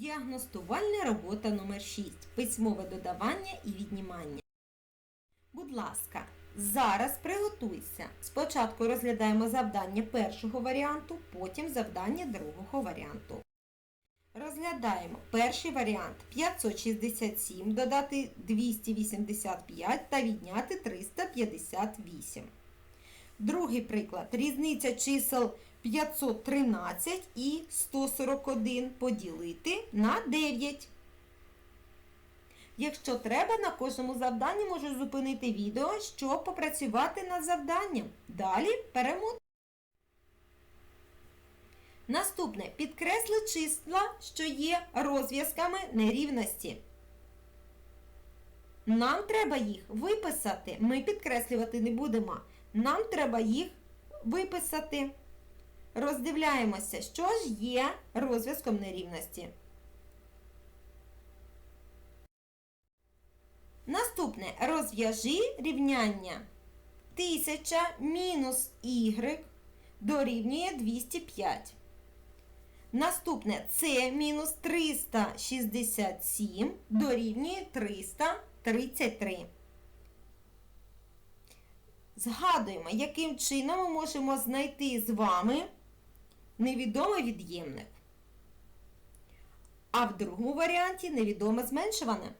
Діагностувальна робота номер 6 Письмове додавання і віднімання. Будь ласка, зараз приготуйся. Спочатку розглядаємо завдання першого варіанту, потім завдання другого варіанту. Розглядаємо перший варіант 567 додати 285 та відняти 358. Другий приклад. Різниця чисел 513 і 141 поділити на 9. Якщо треба, на кожному завданні можу зупинити відео, щоб попрацювати над завданням. Далі перемотуємо. Наступне. Підкресли числа, що є розв'язками нерівності. Нам треба їх виписати. Ми підкреслювати не будемо. Нам треба їх виписати. Роздивляємося, що ж є розв'язком нерівності. Наступне розв'яжи рівняння 1000 мінус y дорівнює 205. Наступне це мінус 367 дорівнює 333. Згадуємо, яким чином ми можемо знайти з вами невідомий від'ємник. А в другому варіанті невідоме зменшуване.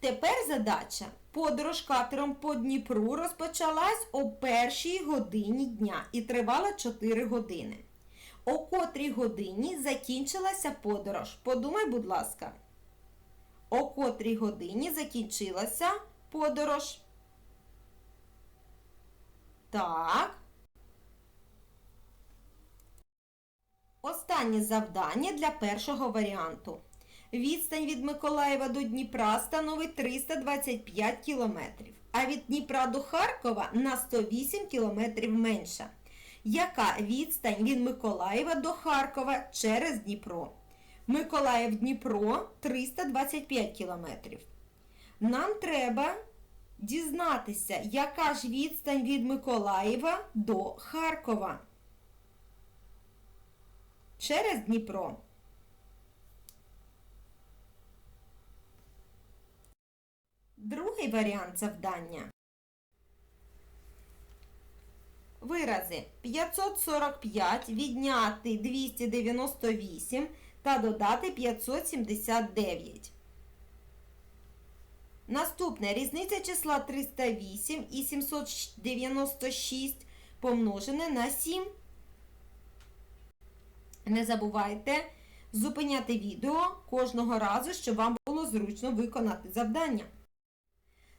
Тепер задача. Подорож катером по Дніпру розпочалась о першій годині дня і тривала 4 години. О котрій годині закінчилася подорож. Подумай, будь ласка. О котрій годині закінчилася подорож. Так. Останнє завдання для першого варіанту. Відстань від Миколаєва до Дніпра становить 325 кілометрів, а від Дніпра до Харкова на 108 кілометрів менша. Яка відстань від Миколаєва до Харкова через Дніпро? Миколаїв Дніпро 325 кілометрів. Нам треба дізнатися, яка ж відстань від Миколаєва до Харкова. Через Дніпро. Другий варіант завдання. Вирази 545 відняти 298 та додати 579. Наступне різниця числа 308 і 796 помножене на 7. Не забувайте зупиняти відео кожного разу, щоб вам було зручно виконати завдання.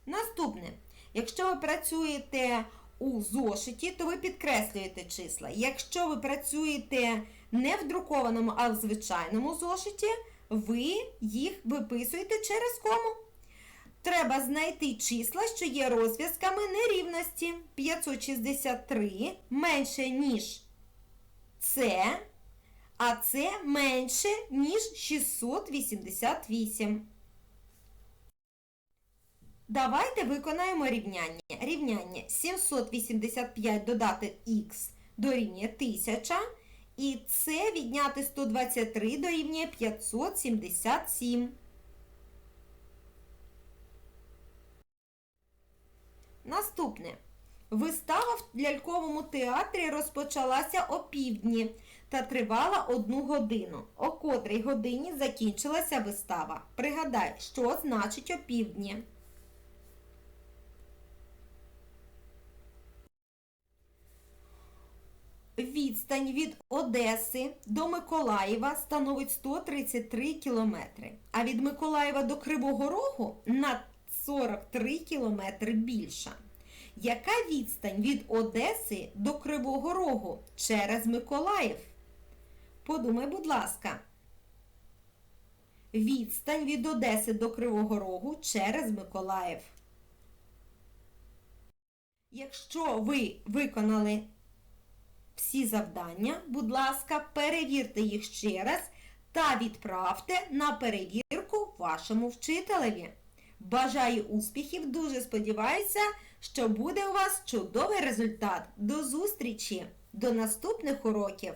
Наступне, якщо ви працюєте у зошиті, то ви підкреслюєте числа. Якщо ви працюєте не в друкованому, а в звичайному зошиті, ви їх виписуєте через кому. Треба знайти числа, що є розв'язками нерівності. 563 менше, ніж це, а це менше, ніж 688. Давайте виконаємо рівняння. Рівняння 785 додати х дорівнює 1000. І це відняти 123 дорівнює 577. Наступне. Вистава в ляльковому театрі розпочалася о півдні та тривала одну годину. О котрій годині закінчилася вистава. Пригадай, що значить опівдні. Відстань від Одеси до Миколаєва становить 133 кілометри, а від Миколаєва до Кривого Рогу на 43 кілометри більша. Яка відстань від Одеси до Кривого Рогу через Миколаїв? Подумай, будь ласка. Відстань від Одеси до Кривого Рогу через Миколаїв. Якщо ви виконали всі завдання, будь ласка, перевірте їх ще раз та відправте на перевірку вашому вчителеві. Бажаю успіхів, дуже сподіваюся, що буде у вас чудовий результат. До зустрічі! До наступних уроків!